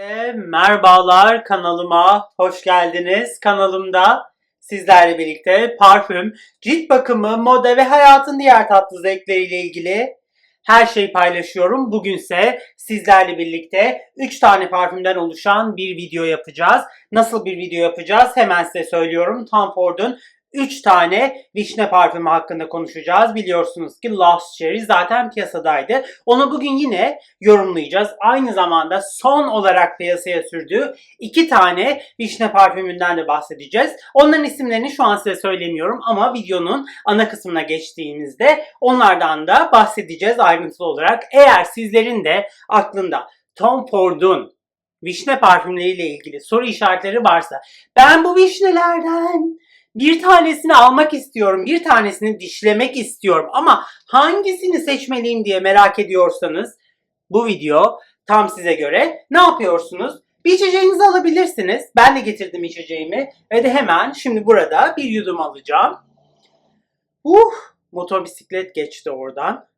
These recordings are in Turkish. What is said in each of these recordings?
Herkese merhabalar kanalıma hoş geldiniz. Kanalımda sizlerle birlikte parfüm, cilt bakımı, moda ve hayatın diğer tatlı zevkleriyle ilgili her şeyi paylaşıyorum. Bugünse sizlerle birlikte 3 tane parfümden oluşan bir video yapacağız. Nasıl bir video yapacağız? Hemen size söylüyorum. Tom Ford'un 3 tane vişne parfümü hakkında konuşacağız. Biliyorsunuz ki Lost Cherry zaten piyasadaydı. Onu bugün yine yorumlayacağız. Aynı zamanda son olarak piyasaya sürdüğü iki tane vişne parfümünden de bahsedeceğiz. Onların isimlerini şu an size söylemiyorum ama videonun ana kısmına geçtiğimizde onlardan da bahsedeceğiz ayrıntılı olarak. Eğer sizlerin de aklında Tom Ford'un vişne parfümleriyle ilgili soru işaretleri varsa ben bu vişnelerden bir tanesini almak istiyorum, bir tanesini dişlemek istiyorum ama hangisini seçmeliyim diye merak ediyorsanız bu video tam size göre. Ne yapıyorsunuz? Bir içeceğinizi alabilirsiniz. Ben de getirdim içeceğimi ve de hemen şimdi burada bir yudum alacağım. Uh, motor bisiklet geçti oradan.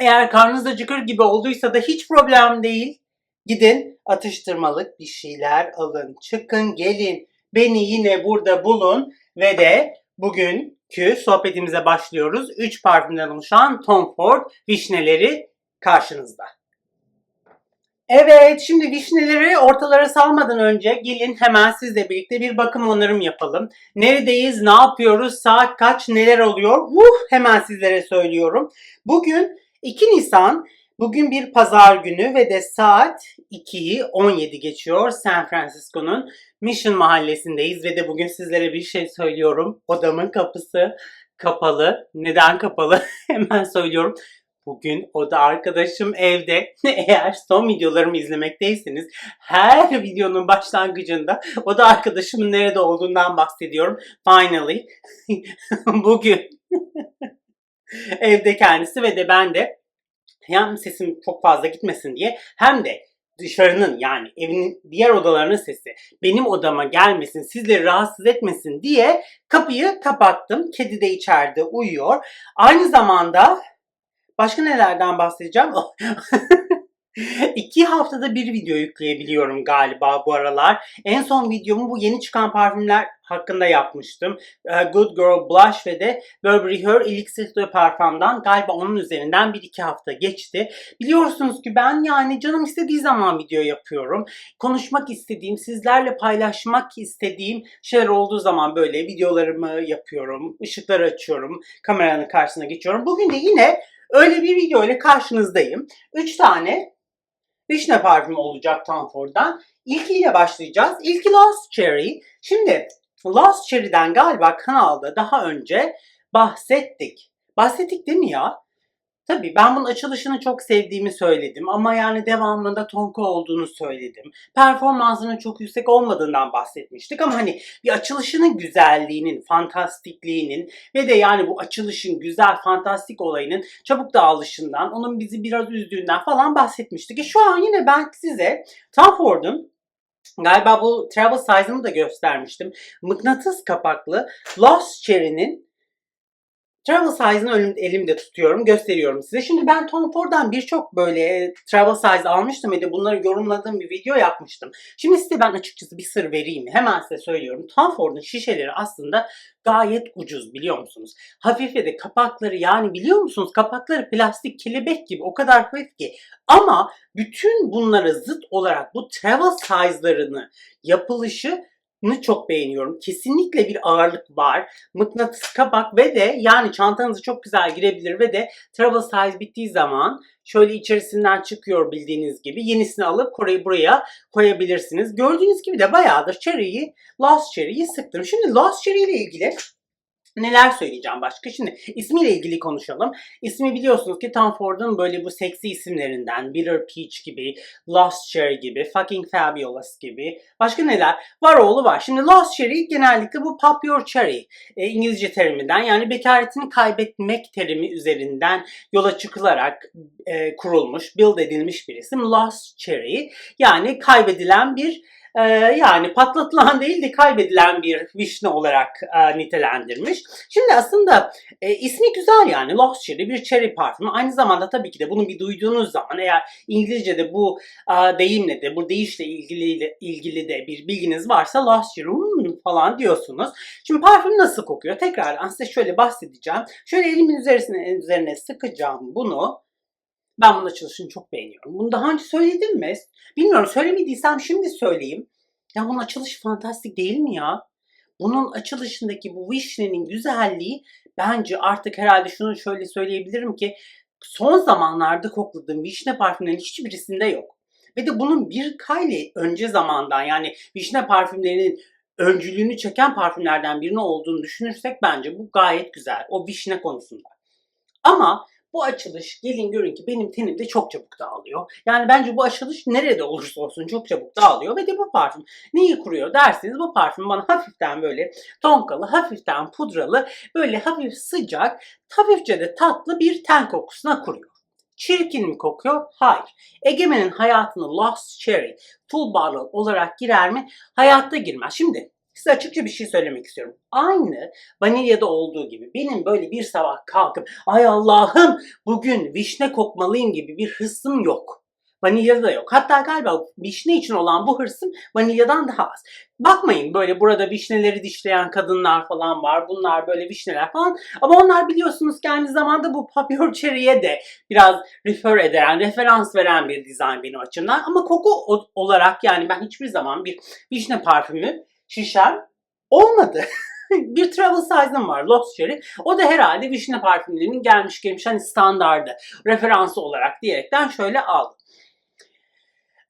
Eğer karnınız acıkır gibi olduysa da hiç problem değil. Gidin atıştırmalık bir şeyler alın. Çıkın gelin. Beni yine burada bulun ve de bugünkü sohbetimize başlıyoruz. 3 parfümden oluşan Tom Ford vişneleri karşınızda. Evet, şimdi vişneleri ortalara salmadan önce gelin hemen sizle birlikte bir bakım onarım yapalım. Neredeyiz, ne yapıyoruz, saat kaç, neler oluyor? Uh, hemen sizlere söylüyorum. Bugün 2 Nisan, bugün bir pazar günü ve de saat 2'yi 17 geçiyor San Francisco'nun Mission mahallesindeyiz ve de bugün sizlere bir şey söylüyorum. Odamın kapısı kapalı. Neden kapalı? Hemen söylüyorum. Bugün oda arkadaşım evde. Eğer son videolarımı izlemekteyseniz her videonun başlangıcında oda arkadaşımın nerede olduğundan bahsediyorum. Finally bugün evde kendisi ve de ben de hem sesim çok fazla gitmesin diye hem de dışarının yani evin diğer odalarının sesi benim odama gelmesin, sizleri rahatsız etmesin diye kapıyı kapattım. Kedi de içeride uyuyor. Aynı zamanda başka nelerden bahsedeceğim? İki haftada bir video yükleyebiliyorum galiba bu aralar. En son videomu bu yeni çıkan parfümler hakkında yapmıştım. Uh, Good Girl Blush ve de Burberry Her Elixir de parfümden galiba onun üzerinden bir iki hafta geçti. Biliyorsunuz ki ben yani canım istediği zaman video yapıyorum. Konuşmak istediğim, sizlerle paylaşmak istediğim şeyler olduğu zaman böyle videolarımı yapıyorum. Işıkları açıyorum. Kameranın karşısına geçiyorum. Bugün de yine öyle bir video ile karşınızdayım. Üç tane vişne parfümü olacak Tom Ford'dan. İlkiyle başlayacağız. İlki Lost Cherry. Şimdi Lost Cherry'den galiba kanalda daha önce bahsettik. Bahsettik değil mi ya? Tabii ben bunun açılışını çok sevdiğimi söyledim ama yani devamında tonka olduğunu söyledim. Performansının çok yüksek olmadığından bahsetmiştik ama hani bir açılışının güzelliğinin, fantastikliğinin ve de yani bu açılışın güzel, fantastik olayının çabuk dağılışından, onun bizi biraz üzdüğünden falan bahsetmiştik. E şu an yine ben size Tom Ford'un Galiba bu travel size'ını da göstermiştim. Mıknatıs kapaklı Lost Cherry'nin Travel size'ını elimde tutuyorum, gösteriyorum size. Şimdi ben Tom Ford'dan birçok böyle travel size almıştım ve bunları yorumladığım bir video yapmıştım. Şimdi size ben açıkçası bir sır vereyim? Hemen size söylüyorum. Tom Ford'un şişeleri aslında gayet ucuz biliyor musunuz? Hafif de kapakları yani biliyor musunuz? Kapakları plastik kelebek gibi o kadar hafif ki. Ama bütün bunlara zıt olarak bu travel size'larını yapılışı çok beğeniyorum. Kesinlikle bir ağırlık var. Mıknatıs kapak ve de yani çantanızı çok güzel girebilir ve de travel size bittiği zaman şöyle içerisinden çıkıyor bildiğiniz gibi. Yenisini alıp orayı buraya koyabilirsiniz. Gördüğünüz gibi de bayağıdır cherry'yi, Lost Cherry'yi sıktım. Şimdi Lost Cherry ile ilgili Neler söyleyeceğim başka? Şimdi ismiyle ilgili konuşalım. İsmi biliyorsunuz ki Tom Ford'un böyle bu seksi isimlerinden. Bitter Peach gibi, Lost Cherry gibi, Fucking Fabulous gibi. Başka neler? Var oğlu var. Şimdi Lost Cherry genellikle bu Pop Your Cherry e, İngilizce teriminden yani bekaretini kaybetmek terimi üzerinden yola çıkılarak e, kurulmuş, build edilmiş bir isim. Lost Cherry yani kaybedilen bir e, yani patlatılan değil de kaybedilen bir vişne olarak e, nitelendirmiş. Şimdi aslında e, ismi güzel yani Lost bir cherry parfümü. Aynı zamanda tabii ki de bunu bir duyduğunuz zaman eğer İngilizce'de bu e, deyimle de bu deyişle ilgili ilgili de bir bilginiz varsa Lost hmm, falan diyorsunuz. Şimdi parfüm nasıl kokuyor? Tekrar size şöyle bahsedeceğim. Şöyle elimin üzerine, üzerine sıkacağım bunu. Ben bunun açılışını çok beğeniyorum. Bunu daha önce söyledim mi? Bilmiyorum söylemediysem şimdi söyleyeyim. Ya bunun açılışı fantastik değil mi ya? Bunun açılışındaki bu vişnenin güzelliği bence artık herhalde şunu şöyle söyleyebilirim ki son zamanlarda kokladığım vişne parfümlerinin hiçbirisinde yok. Ve de bunun bir kayli önce zamandan yani vişne parfümlerinin öncülüğünü çeken parfümlerden birini olduğunu düşünürsek bence bu gayet güzel. O vişne konusunda. Ama bu açılış gelin görün ki benim tenimde çok çabuk dağılıyor. Yani bence bu açılış nerede olursa olsun çok çabuk dağılıyor ve de bu parfüm neyi kuruyor derseniz bu parfüm bana hafiften böyle tonkalı, hafiften pudralı, böyle hafif sıcak, hafifçe de tatlı bir ten kokusuna kuruyor. Çirkin mi kokuyor? Hayır. Egemen'in hayatına Lost Cherry bottle olarak girer mi? Hayatta girmez. Şimdi size açıkça bir şey söylemek istiyorum. Aynı vanilyada olduğu gibi benim böyle bir sabah kalkıp ay Allah'ım bugün vişne kokmalıyım gibi bir hırsım yok. Vanilyada da yok. Hatta galiba vişne için olan bu hırsım vanilyadan daha az. Bakmayın böyle burada vişneleri dişleyen kadınlar falan var. Bunlar böyle vişneler falan. Ama onlar biliyorsunuz ki aynı zamanda bu Papillon Cherry'e de biraz refer eden, referans veren bir dizayn benim açımdan. Ama koku olarak yani ben hiçbir zaman bir vişne parfümü şişem olmadı. bir travel size'ım var Lost Cherry. O da herhalde vişne parfümlerinin gelmiş gelmiş hani standardı referansı olarak diyerekten şöyle aldım.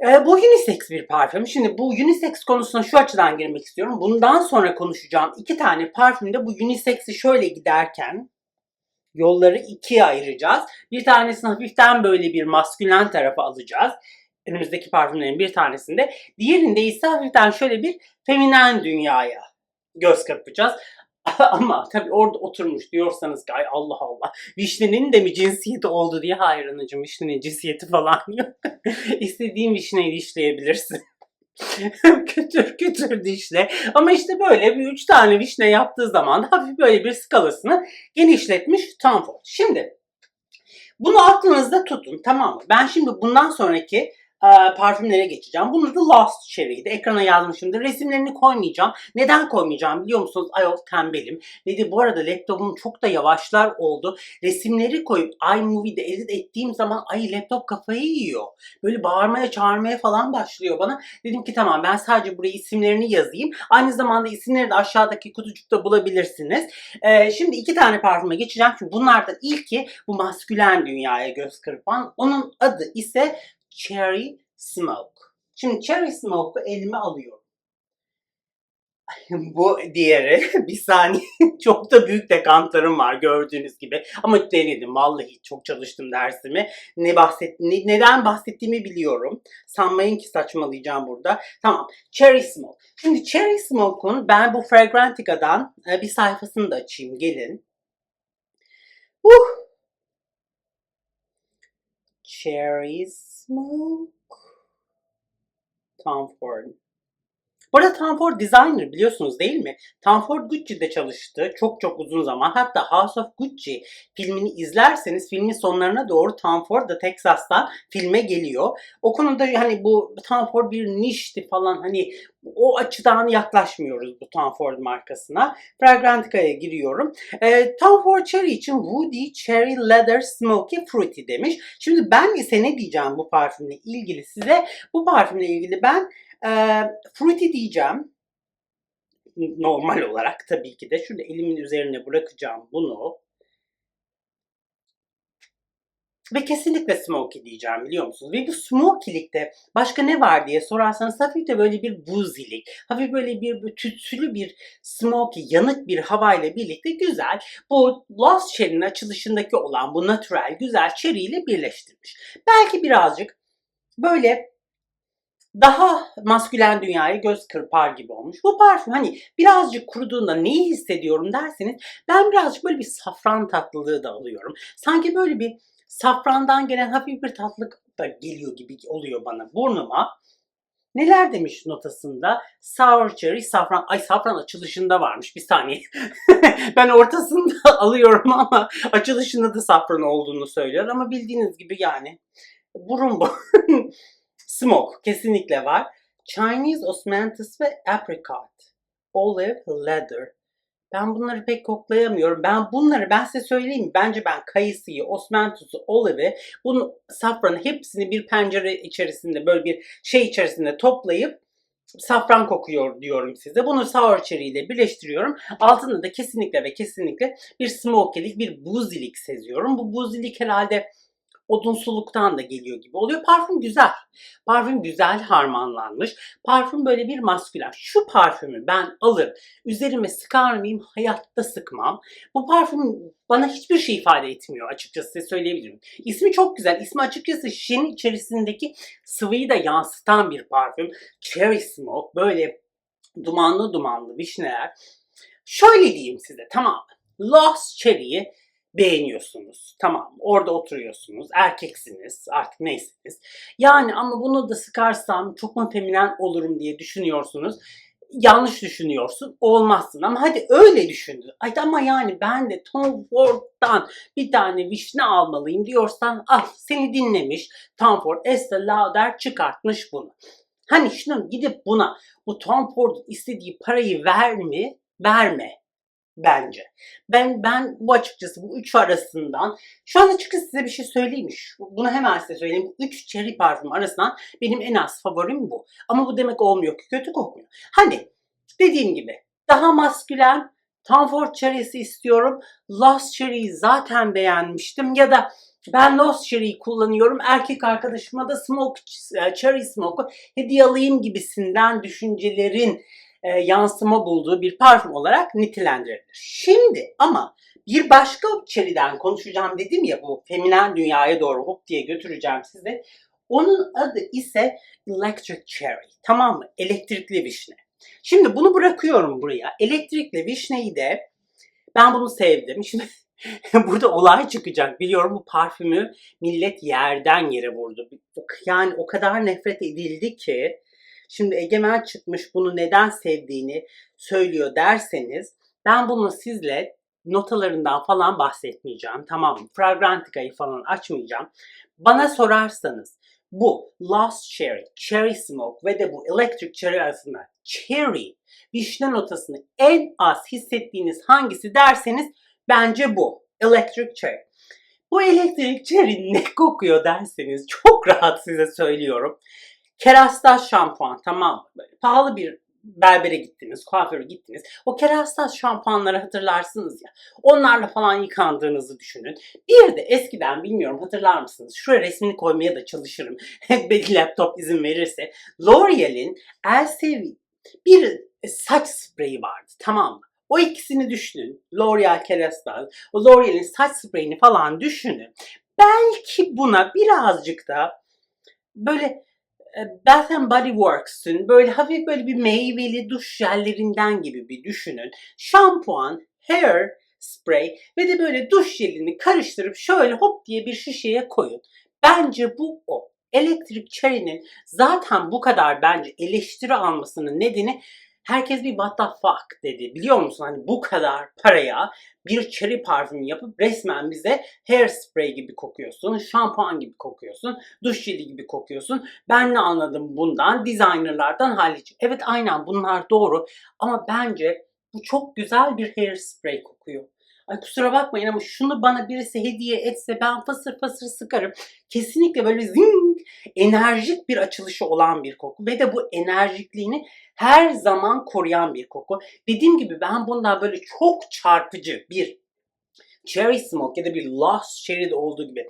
Ee, bu unisex bir parfüm. Şimdi bu unisex konusuna şu açıdan girmek istiyorum. Bundan sonra konuşacağım iki tane parfümde bu unisex'i şöyle giderken yolları ikiye ayıracağız. Bir tanesini hafiften böyle bir maskülen tarafa alacağız. Önümüzdeki parfümlerin bir tanesinde. Diğerinde ise hafiften şöyle bir feminen dünyaya göz kırpacağız. Ama tabii orada oturmuş diyorsanız ki Allah Allah vişnenin de mi cinsiyeti oldu diye hayır anacığım vişnenin cinsiyeti falan yok. İstediğin vişneyi dişleyebilirsin. kütür kütür dişle. Ama işte böyle bir üç tane vişne yaptığı zaman hafif böyle bir skalasını genişletmiş Tom Ford. Şimdi bunu aklınızda tutun tamam mı? Ben şimdi bundan sonraki e, parfümlere geçeceğim. Bunu da Lost Cherry'di. Ekrana yazmışımdır. Resimlerini koymayacağım. Neden koymayacağım biliyor musunuz? Ayol tembelim. Dedi bu arada laptopum çok da yavaşlar oldu. Resimleri koyup iMovie'de edit ettiğim zaman ay laptop kafayı yiyor. Böyle bağırmaya çağırmaya falan başlıyor bana. Dedim ki tamam ben sadece buraya isimlerini yazayım. Aynı zamanda isimleri de aşağıdaki kutucukta bulabilirsiniz. Ee, şimdi iki tane parfüme geçeceğim. Çünkü bunlardan ilki bu maskülen dünyaya göz kırpan. Onun adı ise Cherry Smoke. Şimdi Cherry Smoke'u elime alıyorum. Bu diğeri bir saniye çok da büyük dekantlarım var gördüğünüz gibi ama denedim vallahi çok çalıştım dersimi ne bahset ne, neden bahsettiğimi biliyorum sanmayın ki saçmalayacağım burada tamam Cherry Smoke şimdi Cherry Smoke'un ben bu Fragrantica'dan e, bir sayfasını da açayım gelin uh. Cherry Smoke Tom Ford. Bu arada Tom Ford designer biliyorsunuz değil mi? Tom Ford Gucci'de çalıştı çok çok uzun zaman. Hatta House of Gucci filmini izlerseniz filmin sonlarına doğru Tom Ford da Texas'tan filme geliyor. O konuda hani bu Tom Ford bir nişti falan hani o açıdan yaklaşmıyoruz bu Tom Ford markasına. Fragrantica'ya giriyorum. E, Tom Ford Cherry için Woody Cherry Leather Smoky Fruity demiş. Şimdi ben ise ne diyeceğim bu parfümle ilgili size? Bu parfümle ilgili ben e, Fruity diyeceğim. Normal olarak tabii ki de. Şurada elimin üzerine bırakacağım bunu. Ve kesinlikle smoky diyeceğim biliyor musunuz? Ve bu smokylikte başka ne var diye sorarsanız hafif de böyle bir buzilik, hafif böyle bir, bir tütsülü bir smoky, yanık bir havayla birlikte güzel. Bu Lost Cherry'nin açılışındaki olan bu natural güzel cherry ile birleştirmiş. Belki birazcık böyle daha maskülen dünyaya göz kırpar gibi olmuş. Bu parfüm hani birazcık kuruduğunda neyi hissediyorum derseniz ben birazcık böyle bir safran tatlılığı da alıyorum. Sanki böyle bir safrandan gelen hafif bir tatlılık da geliyor gibi oluyor bana burnuma. Neler demiş notasında? Sour cherry, safran. Ay safran açılışında varmış. Bir saniye. ben ortasında alıyorum ama açılışında da safran olduğunu söylüyor. Ama bildiğiniz gibi yani burun bu. Smoke kesinlikle var. Chinese osmanthus ve apricot. Olive leather. Ben bunları pek koklayamıyorum. Ben bunları ben size söyleyeyim. Bence ben kayısıyı, osmanthus'u, olive'i, bunu safranı hepsini bir pencere içerisinde böyle bir şey içerisinde toplayıp safran kokuyor diyorum size. Bunu sour cherry ile birleştiriyorum. Altında da kesinlikle ve kesinlikle bir smoky'lik, bir buzilik seziyorum. Bu buzilik herhalde odunsuluktan da geliyor gibi oluyor. Parfüm güzel. Parfüm güzel harmanlanmış. Parfüm böyle bir maskülen. Şu parfümü ben alır, üzerime sıkar mıyım? Hayatta sıkmam. Bu parfüm bana hiçbir şey ifade etmiyor açıkçası size söyleyebilirim. İsmi çok güzel. İsmi açıkçası şişenin içerisindeki sıvıyı da yansıtan bir parfüm. Cherry Smoke. Böyle dumanlı dumanlı vişneler. Şöyle diyeyim size tamam? Lost Cherry'yi beğeniyorsunuz. Tamam orada oturuyorsunuz. Erkeksiniz artık neyseniz. Yani ama bunu da sıkarsam çok mu feminen olurum diye düşünüyorsunuz. Yanlış düşünüyorsun. Olmazsın ama hadi öyle düşündün. Ay ama yani ben de Tom Ford'dan bir tane vişne almalıyım diyorsan ah seni dinlemiş. Tom Ford Estee Lauder çıkartmış bunu. Hani şunu gidip buna bu Tom Ford'un istediği parayı ver mi? Verme bence. Ben ben bu açıkçası bu üç arasından şu an açıkçası size bir şey söyleyeyim Bunu hemen size söyleyeyim. Bu üç cherry parfüm arasından benim en az favorim bu. Ama bu demek olmuyor ki kötü kokmuyor. Hani dediğim gibi daha maskülen Tom Ford Cherry'si istiyorum. Lost Cherry'yi zaten beğenmiştim. Ya da ben Lost Cherry'yi kullanıyorum. Erkek arkadaşıma da Smoke, e, Cherry Smoke'u hediye alayım gibisinden düşüncelerin e, yansıma bulduğu bir parfüm olarak nitelendirilir. Şimdi ama bir başka cherry'den konuşacağım dedim ya bu feminen dünyaya doğru hop diye götüreceğim sizi. Onun adı ise Electric Cherry. Tamam mı? Elektrikli vişne. Şimdi bunu bırakıyorum buraya. Elektrikli vişneyi de ben bunu sevdim. Şimdi burada olay çıkacak. Biliyorum bu parfümü millet yerden yere vurdu. Yani o kadar nefret edildi ki Şimdi Egemen çıkmış bunu neden sevdiğini söylüyor derseniz ben bunu sizle notalarından falan bahsetmeyeceğim. Tamam mı? Fragrantica'yı falan açmayacağım. Bana sorarsanız bu Lost Cherry, Cherry Smoke ve de bu Electric Cherry arasında Cherry, vişne notasını en az hissettiğiniz hangisi derseniz bence bu. Electric Cherry. Bu Electric Cherry ne kokuyor derseniz çok rahat size söylüyorum. Kerastas şampuan tamam? Böyle pahalı bir berbere gittiniz, kuaföre gittiniz. O kerastas şampuanları hatırlarsınız ya. Onlarla falan yıkandığınızı düşünün. Bir de eskiden bilmiyorum hatırlar mısınız? Şuraya resmini koymaya da çalışırım. Belki laptop izin verirse. L'Oreal'in Elsevier bir saç spreyi vardı tamam mı? O ikisini düşünün. L'Oreal Kerastas, o L'Oreal'in saç spreyini falan düşünün. Belki buna birazcık da böyle Bath and Body Works'ün böyle hafif böyle bir meyveli duş jellerinden gibi bir düşünün. Şampuan, hair spray ve de böyle duş jelini karıştırıp şöyle hop diye bir şişeye koyun. Bence bu o. Elektrik Cherry'nin zaten bu kadar bence eleştiri almasının nedeni herkes bir what the fuck dedi. Biliyor musun? Hani bu kadar paraya bir cherry parfüm yapıp resmen bize hairspray gibi kokuyorsun, şampuan gibi kokuyorsun, duş jeli gibi kokuyorsun. Ben ne anladım bundan? Designerlardan hariç. Evet aynen bunlar doğru ama bence bu çok güzel bir hairspray kokuyor. Ay kusura bakmayın ama şunu bana birisi hediye etse ben fasır fasır sıkarım. Kesinlikle böyle zing enerjik bir açılışı olan bir koku ve de bu enerjikliğini her zaman koruyan bir koku. Dediğim gibi ben bundan böyle çok çarpıcı bir cherry smoke ya da bir lost cherry'de olduğu gibi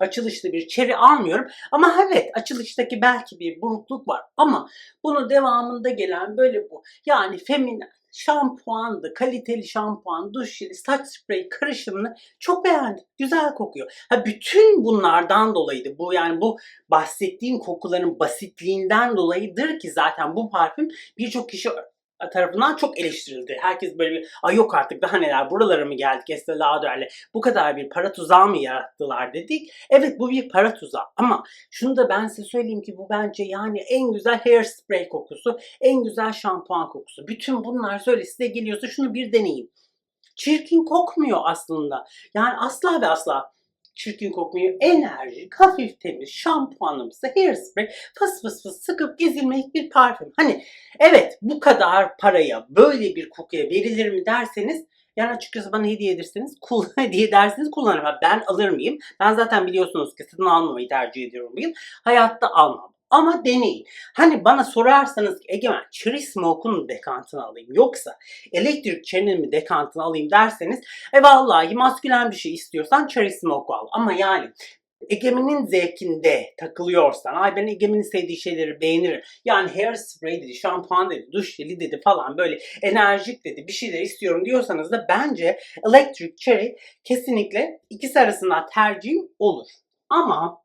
açılışta bir cherry almıyorum. Ama evet açılıştaki belki bir burukluk var ama bunun devamında gelen böyle bu yani feminen şampuandı, kaliteli şampuan, duş jeli, saç spreyi karışımını çok beğendim. Güzel kokuyor. Ha bütün bunlardan dolayıydı. Bu yani bu bahsettiğim kokuların basitliğinden dolayıdır ki zaten bu parfüm birçok kişi tarafından çok eleştirildi. Herkes böyle bir ay yok artık daha neler buralara mı geldik Estee Lauder'le bu kadar bir para tuzağı mı yarattılar dedik. Evet bu bir para tuzağı ama şunu da ben size söyleyeyim ki bu bence yani en güzel hairspray kokusu, en güzel şampuan kokusu. Bütün bunlar söyle size geliyorsa şunu bir deneyin. Çirkin kokmuyor aslında. Yani asla ve asla çirkin kokmuyor. Enerjik, hafif temiz, şampuanımsı, hairspray, fıs fıs fıs sıkıp gezilmelik bir parfüm. Hani evet bu kadar paraya böyle bir kokuya verilir mi derseniz yani açıkçası bana hediye ederseniz, kul hediye ederseniz kullanırım. Ben alır mıyım? Ben zaten biliyorsunuz ki satın almamayı tercih ediyorum bugün. Hayatta almam. Ama deneyin. Hani bana sorarsanız Egemen Cherry Smoke'un mu dekantını alayım yoksa elektrik Cherry'nin mi dekantını alayım derseniz e vallahi maskülen bir şey istiyorsan Cherry Smoke al. Ama yani Egemen'in zevkinde takılıyorsan, ay ben Egemen'in sevdiği şeyleri beğenirim. Yani hairspray dedi, şampuan dedi, duş jeli dedi falan böyle enerjik dedi bir şeyler istiyorum diyorsanız da bence Electric Cherry kesinlikle ikisi arasında tercihim olur. Ama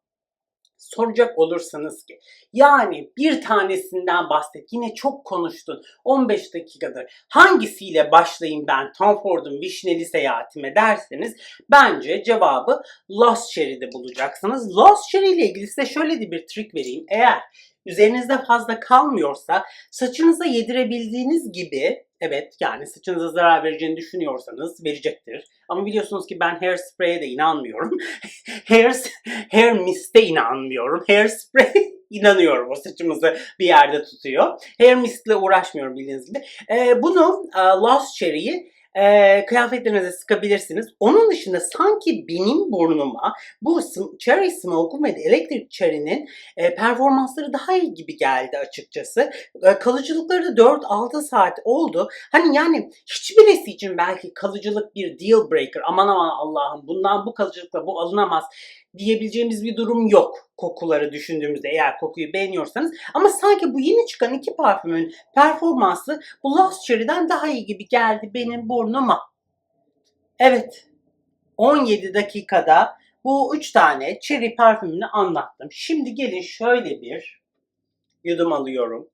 soracak olursanız ki yani bir tanesinden bahset yine çok konuştun 15 dakikadır hangisiyle başlayayım ben Tom Ford'un vişneli seyahatime derseniz bence cevabı Lost Cherry'de bulacaksınız. Lost Cherry ile ilgili size şöyle bir trik vereyim. Eğer üzerinizde fazla kalmıyorsa saçınıza yedirebildiğiniz gibi evet yani saçınıza zarar vereceğini düşünüyorsanız verecektir. Ama biliyorsunuz ki ben hairspray'e de inanmıyorum. hair, hair mist'e inanmıyorum. Hairspray inanıyorum o saçımızı bir yerde tutuyor. Hair mist'le uğraşmıyorum bildiğiniz gibi. Ee, bunu Lost Cherry'yi e, kıyafetlerinize sıkabilirsiniz. Onun dışında sanki benim burnuma bu Cherry Smoke'un ve Electric Cherry'nin e, performansları daha iyi gibi geldi açıkçası. E, kalıcılıkları da 4-6 saat oldu. Hani yani hiçbirisi için belki kalıcılık bir deal breaker. Aman aman Allah'ım bundan bu kalıcılıkla bu alınamaz diyebileceğimiz bir durum yok kokuları düşündüğümüzde eğer kokuyu beğeniyorsanız. Ama sanki bu yeni çıkan iki parfümün performansı bu Lost Cherry'den daha iyi gibi geldi benim burnuma. Evet 17 dakikada bu üç tane cherry parfümünü anlattım. Şimdi gelin şöyle bir yudum alıyorum.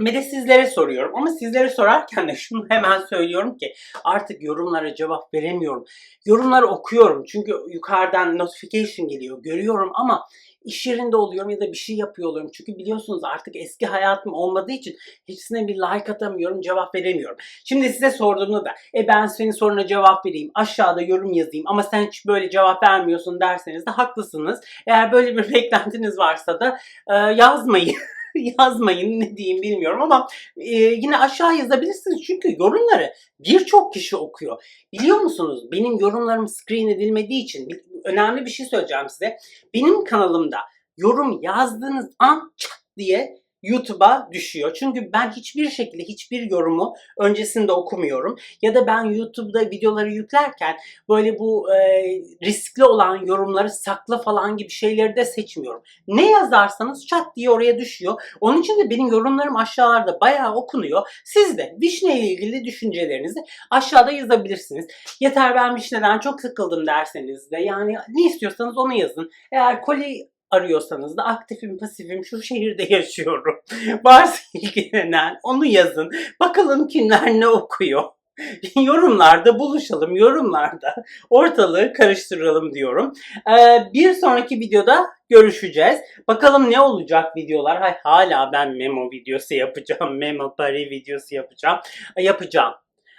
Ve de sizlere soruyorum ama sizlere sorarken de şunu hemen söylüyorum ki artık yorumlara cevap veremiyorum. Yorumları okuyorum çünkü yukarıdan notification geliyor görüyorum ama iş yerinde oluyorum ya da bir şey yapıyor oluyorum. Çünkü biliyorsunuz artık eski hayatım olmadığı için hepsine bir like atamıyorum, cevap veremiyorum. Şimdi size sorduğumda da e ben senin soruna cevap vereyim, aşağıda yorum yazayım ama sen hiç böyle cevap vermiyorsun derseniz de haklısınız. Eğer böyle bir beklentiniz varsa da e, yazmayın. yazmayın ne diyeyim bilmiyorum ama e, yine aşağı yazabilirsiniz çünkü yorumları birçok kişi okuyor. Biliyor musunuz benim yorumlarım screen edilmediği için önemli bir şey söyleyeceğim size. Benim kanalımda yorum yazdığınız an çat diye YouTube'a düşüyor. Çünkü ben hiçbir şekilde hiçbir yorumu öncesinde okumuyorum. Ya da ben YouTube'da videoları yüklerken böyle bu e, riskli olan yorumları sakla falan gibi şeyleri de seçmiyorum. Ne yazarsanız çat diye oraya düşüyor. Onun için de benim yorumlarım aşağılarda bayağı okunuyor. Siz de vişne ile ilgili düşüncelerinizi aşağıda yazabilirsiniz. Yeter ben vişneden çok sıkıldım derseniz de yani ne istiyorsanız onu yazın. Eğer koli arıyorsanız da aktifim pasifim şu şehirde yaşıyorum. Varsa ilgilenen onu yazın. Bakalım kimler ne okuyor. yorumlarda buluşalım, yorumlarda ortalığı karıştıralım diyorum. Ee, bir sonraki videoda görüşeceğiz. Bakalım ne olacak videolar. Hay, hala ben memo videosu yapacağım, memo pari videosu yapacağım. Yapacağım.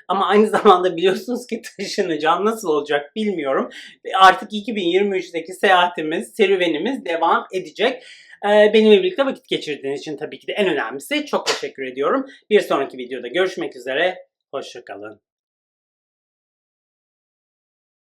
Ama aynı zamanda biliyorsunuz ki taşınacağım. Nasıl olacak bilmiyorum. Artık 2023'teki seyahatimiz, serüvenimiz devam edecek. Ee, benimle birlikte vakit geçirdiğiniz için tabii ki de en önemlisi çok teşekkür ediyorum. Bir sonraki videoda görüşmek üzere. Hoşçakalın.